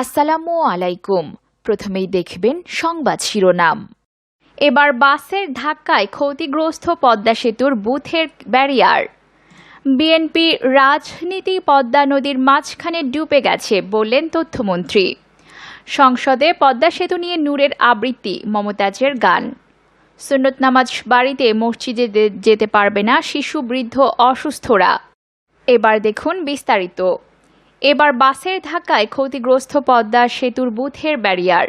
আসসালামু আলাইকুম। প্রথমেই দেখবেন সংবাদ শিরোনাম। এবার বাসের ধাক্কায় ক্ষতিগ্রস্ত পদ্মা সেতুর বুথের ব্যারিয়ার। বিএনপি রাজনীতি পদ্মা নদীর মাঝখানে ডুবে গেছে বললেন তথ্যমন্ত্রী। সংসদে পদ্মা সেতু নিয়ে নূরের আবৃত্তি, মমতাজের গান। সুন্নত নামাজ বাড়িতে মসজিদে যেতে পারবে না শিশু, বৃদ্ধ, অসুস্থরা। এবার দেখুন বিস্তারিত। এবার বাসের ধাক্কায় ক্ষতিগ্রস্ত পদ্মা সেতুর বুথের ব্যারিয়ার।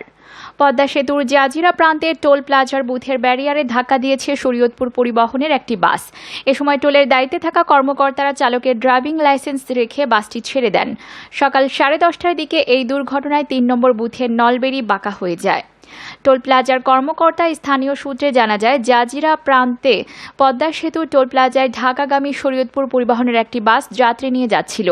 পদ্মা সেতুর জাজিরা প্রান্তের টোল প্লাজার বুথের ব্যারিয়ারে ধাক্কা দিয়েছে শরীয়তপুর পরিবহনের একটি বাস। এ সময় টোলের দায়িত্বে থাকা কর্মকর্তারা চালকের ড্রাইভিং লাইসেন্স রেখে বাসটি ছেড়ে দেন। সকাল সাড়ে দশটার দিকে এই দুর্ঘটনায় তিন নম্বর বুথের নলবেরি বাঁকা হয়ে যায়। টোল প্লাজার কর্মকর্তা স্থানীয় সূত্রে জানা যায়, জাজিরা প্রান্তে পদ্মা সেতু টোল প্লাজায় ঢাকাগামী শরীয়তপুর পরিবহনের একটি বাস যাত্রী নিয়ে যাচ্ছিল।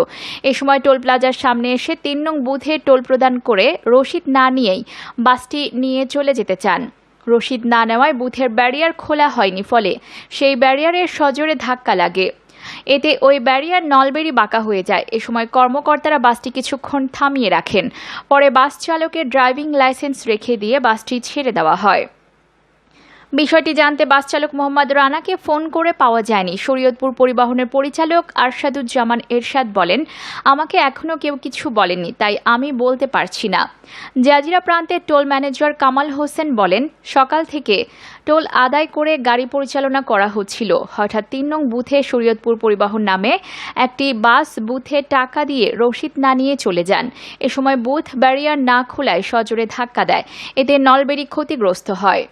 এ সময় টোল প্লাজার সামনে এসে তিন নং বুথে টোল প্রদান করে রসিদ না নিয়েই বাসটি নিয়ে চলে যেতে চান। রসিদ না নেওয়ায় বুথের ব্যারিয়ার খোলা হয়নি, ফলে সেই ব্যারিয়ারের সজোরে ধাক্কা লাগে। এতে ওই ব্যারিয়ার নলবেরি বাঁকা হয়ে যায়। এ সময় কর্মকর্তারা বাসটি কিছুক্ষণ থামিয়ে রাখেন। পরে বাস চালকের ড্রাইভিং লাইসেন্স রেখে দিয়ে বাসটি ছেড়ে দেওয়া হয়। বিষয়টি জানতে বাস চালক মোহাম্মদ রানাকে ফোন করে পাওয়া যায়নি। শরীয়তপুর পরিবহনের পরিচালক আরশাদুজ্জামান এরশাদ বলেন, আমাকে এখনও কেউ কিছু বলেনি তাই আমি বলতে পারছি না। জাজিরা প্রান্তের টোল ম্যানেজার কামাল হোসেন বলেন, সকাল থেকে টোল আদায় করে গাড়ি পরিচালনা করা হচ্ছিল। হঠাৎ তিন নং বুথে শরীয়তপুর পরিবহন নামে একটি বাস বুথে টাকা দিয়ে রসিদ না নিয়ে চলে যান। এ সময় বুথ ব্যারিয়ার না খোলায় সজোরে ধাক্কা দেয়। এতে নলবেরি ক্ষতিগ্রস্ত হয়।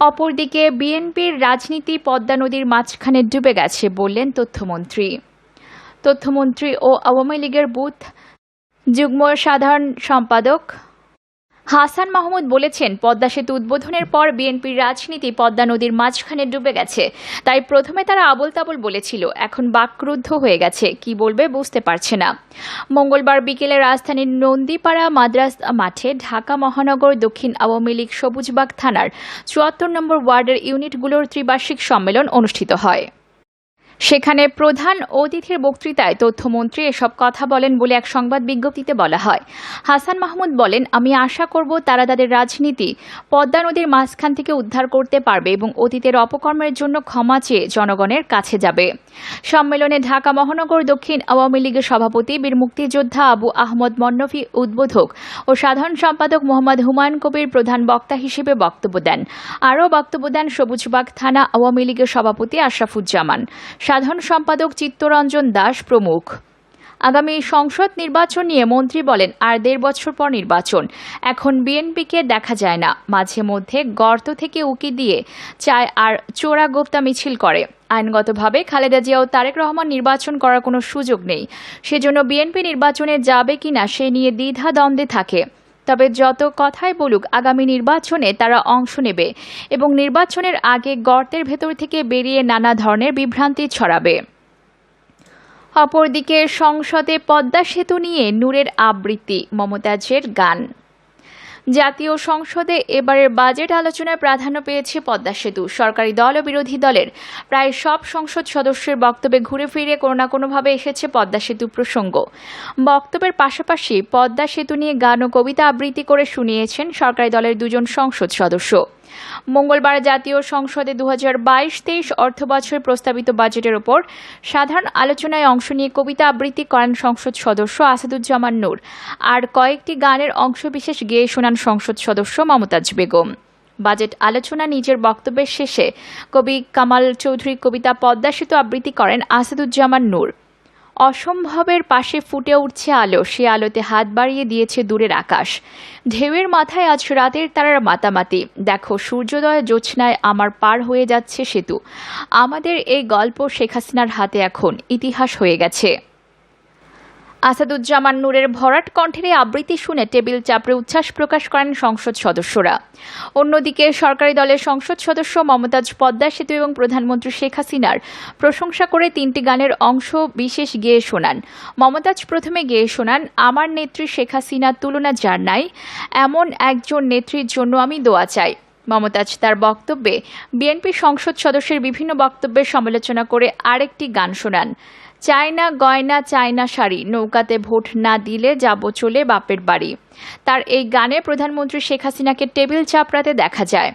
অপরদিকে বিএনপির রাজনীতি পদ্মা নদীর মাঝখানে ডুবে গেছে বললেন তথ্যমন্ত্রী। তথ্যমন্ত্রী ও আওয়ামী লীগের বুথ যুগ্ম সাধারণ সম্পাদক হাসান মাহমুদ বলেছেন, পদ্মা সেতু উদ্বোধনের পর বিএনপির রাজনীতি পদ্মা নদীর মাঝখানে ডুবে গেছে। তাই প্রথমে তারা আবল তাবল বলেছিল, এখন বাকরুদ্ধ হয়ে গেছে। কি বলবে বুঝতে পারছে না। মঙ্গলবার বিকেলে রাজধানীর নন্দীপাড়া মাদ্রাস মাঠে ঢাকা মহানগর দক্ষিণ আওয়ামী লীগ সবুজবাগ থানার চুয়াত্তর নম্বর ওয়ার্ডের ইউনিটগুলোর ত্রিবার্ষিক সম্মেলন অনুষ্ঠিত হয়। সেখানে প্রধান অতিথির বক্তৃতায় তথ্যমন্ত্রী এসব কথা বলেন বলে এক সংবাদ বিজ্ঞপ্তিতে বলা হয়। হাসান মাহমুদ বলেন, আমি আশা করব তারা তাদের রাজনীতি পদ্মা নদীর মাঝখান থেকে উদ্ধার করতে পারবে এবং অতীতের অপকর্মের জন্য ক্ষমা চেয়ে জনগণের কাছে যাবে। সম্মেলনে ঢাকা মহানগর দক্ষিণ আওয়ামী লীগের সভাপতি, বীর মুক্তিযোদ্ধা আবু আহমদ মন্নফি উদ্বোধক ও সাধারণ সম্পাদক মোহাম্মদ হুমায়ুন কবির প্রধান বক্তা হিসেবে বক্তব্য দেন। আরও বক্তব্য দেন সবুজবাগ থানা আওয়ামী লীগের সভাপতি আশরাফুজ্জামান। সাধারণ সম্পাদক চিত্তরঞ্জন দাস প্রমুখ। আগামী সংসদ নির্বাচন নিয়ে মন্ত্রী বলেন, আর দেড় বছর পর নির্বাচন। এখন বিএনপিকে দেখা যায় না। মাঝে মধ্যে গর্ত থেকে উকি দিয়ে চায় আর চোরা গোপ্তা মিছিল করে। আইনগতভাবে খালেদা জিয়া ও তারেক রহমান নির্বাচন করার কোনো সুযোগ নেই। সেজন্য বিএনপি নির্বাচনে যাবে কিনা সে নিয়ে দ্বিধা দ্বন্দ্বে থাকে। তবে যত কথাই বলুক, আগামী নির্বাচনে তারা অংশ নেবে এবং নির্বাচনের আগে গর্তের ভেতর থেকে বেরিয়ে নানা ধরনের বিভ্রান্তি ছড়াবে। অপরদিকে সংসদে পদ্মা সেতু নিয়ে নূরের আবৃত্তি, মমতাজের গান। জাতীয় সংসদে এবারের বাজেট আলোচনায় প্রাধান্য পেয়েছে পদ্মা সেতু। সরকারি দল ও বিরোধী দলের প্রায় সব সংসদ সদস্যের বক্তব্যে ঘুরে ফিরে কোনো না কোনোভাবে এসেছে পদ্মা সেতু প্রসঙ্গ। বক্তব্যের পাশাপাশি পদ্মা সেতু নিয়ে গান ও কবিতা আবৃত্তি করে শুনিয়েছেন সরকারি দলের দুজন সংসদ সদস্য। মঙ্গলবার জাতীয় সংসদে দু হাজার বাইশ তেইশ অর্থবছরের প্রস্তাবিত বাজেটের ওপর সাধারণ আলোচনায় অংশ নিয়ে কবিতা আবৃত্তি করেন সংসদ সদস্য আসাদুজ্জামান নূর। আর কয়েকটি গানের অংশবিশেষ গেয়ে শোনান সংসদ সদস্য মমতাজ বেগম। বাজেট আলোচনা নিজের বক্তব্যের শেষে কবি কামাল চৌধুরী কবিতা পদ্মা সেতু আবৃত্তি করেন আসাদুজ্জামান নূর। অসম্ভবের পাশে ফুটে উঠছে আলো। সে আলোতে হাত বাড়িয়ে দিয়েছে দূরের আকাশ। ঢেউয়ের মাথায় আজ রাতের তারার মাতামাতি। দেখো, সূর্যোদয় জোছনায় আমার পার হয়ে যাচ্ছে সেতু। আমাদের এই গল্প শেখ হাসিনার হাতে এখন। ইতিহাস হয়ে গেছে। আসাদুজ্জামান নূরের ভরাট কণ্ঠের আবৃত্তি শুনে টেবিল চাপড়ে উচ্ছ্বাস প্রকাশ করেন সংসদ সদস্যরা। অন্যদিকে সরকারি দলের সংসদ সদস্য মমতাজ পদ্মা সেতু এবং প্রধানমন্ত্রী শেখ হাসিনার প্রশংসা করে তিনটি গানের অংশ বিশেষ গেয়ে শোনান। মমতাজ প্রথমে গেয়ে শোনান, আমার নেত্রী শেখ হাসিনার তুলনা যার নাই, এমন একজন নেত্রীর জন্য আমি দোয়া চাই। মমতাজ তার বক্তব্যে বিএনপি সংসদ সদস্যের বিভিন্ন বক্তব্যের সমালোচনা করে আরেকটি গান শোনান। চায়না গয়না, চায়না শাড়ি। নৌকাতে ভোট না দিলে যাব চলে বাপের বাড়ি। তার এই গানে প্রধানমন্ত্রী শেখ হাসিনাকে টেবিল চাপড়াতে দেখা যায়।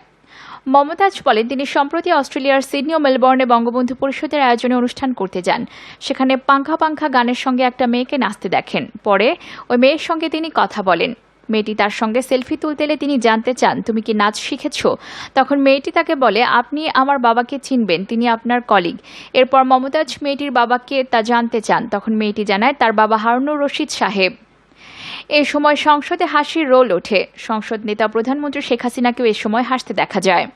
মমতাজ বলেন, তিনি সম্প্রতি অস্ট্রেলিয়ার সিডনি ও মেলবোর্নে বঙ্গবন্ধু পরিষদের আয়োজনে অনুষ্ঠান করতে যান। সেখানে পাঙ্খা পাঙ্খা গানের সঙ্গে একটা মেয়েকে নাচতে দেখেন। পরে ওই মেয়ের সঙ্গে তিনি কথা বলেন। মেয়েটি তার সঙ্গে সেলফি তুলতে এলে তিনি জানতে চান, তুমি কি নাচ শিখেছ? তখন মেয়েটি তাকে বলে, আপনি আমার বাবাকে চিনবেন, তিনি আপনার কলিগ। এরপর মমতাজ মেয়েটির বাবাকে তা জানতে চান, তখন মেয়েটি জানায়, তার বাবা হারুনুর রশিদ সাহেব। এ সময় সংসদে হাসির রোল ওঠে। সংসদ নেতা প্রধানমন্ত্রী শেখ হাসিনাকেও এ সময় হাসতে দেখা যায়।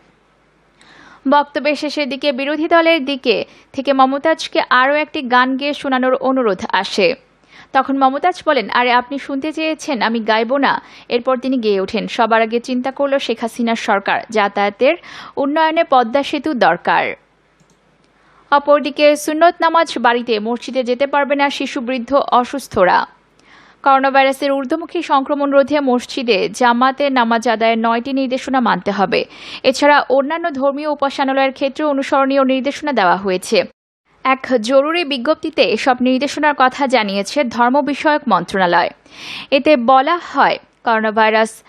বক্তব্যের শেষের দিকে বিরোধী দলের দিকে থেকে মমতাজকে আরও একটি গান গেয়ে শোনানোর অনুরোধ আসে। তখন মমতাজ বলেন, আরে, আপনি শুনতে চেয়েছেন, আমি গাইব না। এরপর তিনি গেয়ে ওঠেন। সবার আগে চিন্তা করল শেখ হাসিনার সরকার। যাতায়াতের উন্নয়নে পদ্মা সেতু দরকার। অপরদিকে সুন্নত নামাজ বাড়িতে মসজিদে যেতে পারবে না শিশু, বৃদ্ধ, অসুস্থরা। করোনা ভাইরাসের ঊর্ধ্বমুখী সংক্রমণ রোধে মসজিদে জামাতে নামাজ আদায়ের নয়টি নির্দেশনা মানতে হবে। এছাড়া অন্যান্য ধর্মীয় উপাসনালয়ের ক্ষেত্রে অনুসরণীয় নির্দেশনা দেওয়া হয়েছে। এক জরুরি বিজ্ঞপ্তিতে এসব নির্দেশনার কথা জানিয়েছে ধর্ম বিষয়ক মন্ত্রণালয়। এতে বলা হয় করোনা ভাইরাস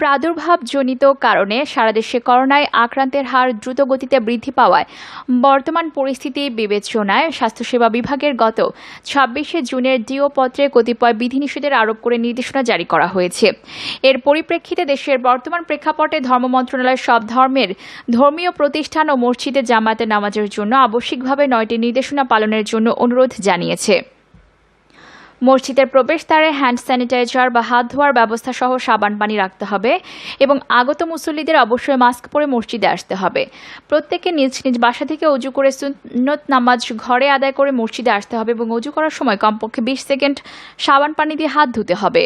প্রাদুর্ভাবজনিত কারণে সারা দেশে করোনায় আক্রান্তের হার দ্রুত গতিতে বৃদ্ধি পাওয়ায় বর্তমান পরিস্থিতি বিবেচনায় স্বাস্থ্যসেবা বিভাগের গত ছাব্বিশে জুনের ডিও পত্রে কতিপয় বিধিনিষেধের আরোপ করে নির্দেশনা জারি করা হয়েছে। এর পরিপ্রেক্ষিতে দেশের বর্তমান প্রেক্ষাপটে ধর্ম মন্ত্রণালয় সব ধর্মের ধর্মীয় প্রতিষ্ঠান ও মসজিদে জামাতে নামাজের জন্য আবশ্যিকভাবে নয়টি নির্দেশনা পালনের জন্য অনুরোধ জানিয়েছে। মসজিদের প্রবেশদ্বারে হ্যান্ড স্যানিটাইজার বা হাত ধোয়ার ব্যবস্থা সহ সাবান, পানি রাখতে হবে এবং আগত মুসল্লিদের অবশ্যই মাস্ক পরে মসজিদে আসতে হবে। প্রত্যেকে নিজ নিজ বাসা থেকে অজু করে সুন্নত নামাজ ঘরে আদায় করে মসজিদে আসতে হবে এবং অজু করার সময় কমপক্ষে বিশ সেকেন্ড সাবান, পানি দিয়ে হাত ধুতে হবে।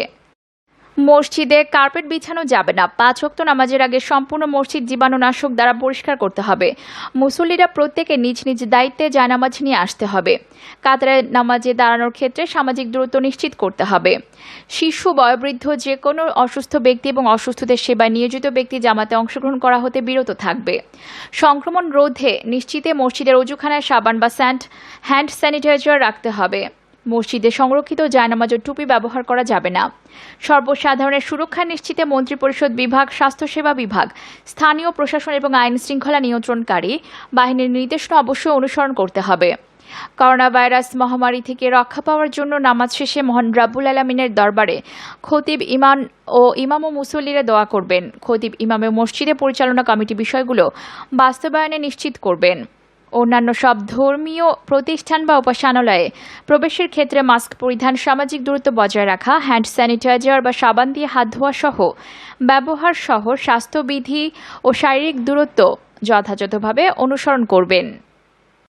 মসজিদে কার্পেট বিছানো যাবে না। পাঁচ ওয়াক্ত নামাজের আগে সম্পূর্ণ মসজিদ জীবাণুনাশক দ্বারা পরিষ্কার করতে হবে। মুসল্লিরা প্রত্যেকে নিজ নিজ দায়িত্বে জায়নামাজ নিয়ে আসতে হবে। কাতারে নামাজে দাঁড়ানোর ক্ষেত্রে সামাজিক দূরত্ব নিশ্চিত করতে হবে। শিশু, বয়োবৃদ্ধ যে কোনো অসুস্থ ব্যক্তি এবং অসুস্থদের সেবায় নিয়োজিত ব্যক্তি জামাতে অংশগ্রহণ করা হতে বিরত থাকবে। সংক্রমণ রোধে নিশ্চিতে মসজিদের অজুখানায় সাবান বা স্যান্ড, হ্যান্ড স্যানিটাইজার রাখতে হবে। মসজিদে সংরক্ষিত জায়নামাজ ও টুপি ব্যবহার করা যাবে না। সর্বসাধারণের সুরক্ষা নিশ্চিতে মন্ত্রিপরিষদ বিভাগ, স্বাস্থ্যসেবা বিভাগ, স্থানীয় প্রশাসন এবং আইন শৃঙ্খলা নিয়ন্ত্রণকারী বাহিনীর নির্দেশনা অবশ্যই অনুসরণ করতে হবে। করোনা ভাইরাস মহামারী থেকে রক্ষা পাওয়ার জন্য নামাজ শেষে মহান রাব্বুল আলমিনের দরবারে খতিব ইমান ও ইমাম ও মুসল্লিরা দোয়া করবেন। খতিব ইমামে মসজিদে পরিচালনা কমিটি বিষয়গুলো বাস্তবায়নে নিশ্চিত করবেন। অন্যান্য সব ধর্মীয় প্রতিষ্ঠান বা উপাসনালয়ে প্রবেশের ক্ষেত্রে মাস্ক পরিধান, সামাজিক দূরত্ব বজায় রাখা, হ্যান্ড স্যানিটাইজার বা সাবান দিয়ে হাত ধোয়া সহ ব্যবহার সহ স্বাস্থ্যবিধি ও শারীরিক দূরত্ব যথাযথভাবে অনুসরণ করবেন।